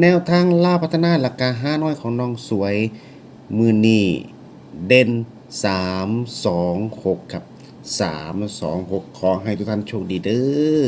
แนวทางล่าพัฒนาหลักการห้าน้อยของน้องสวย มือนี่เด่นสามสองหกครับสามสองหกขอให้ทุกท่านโชคดีเด้อ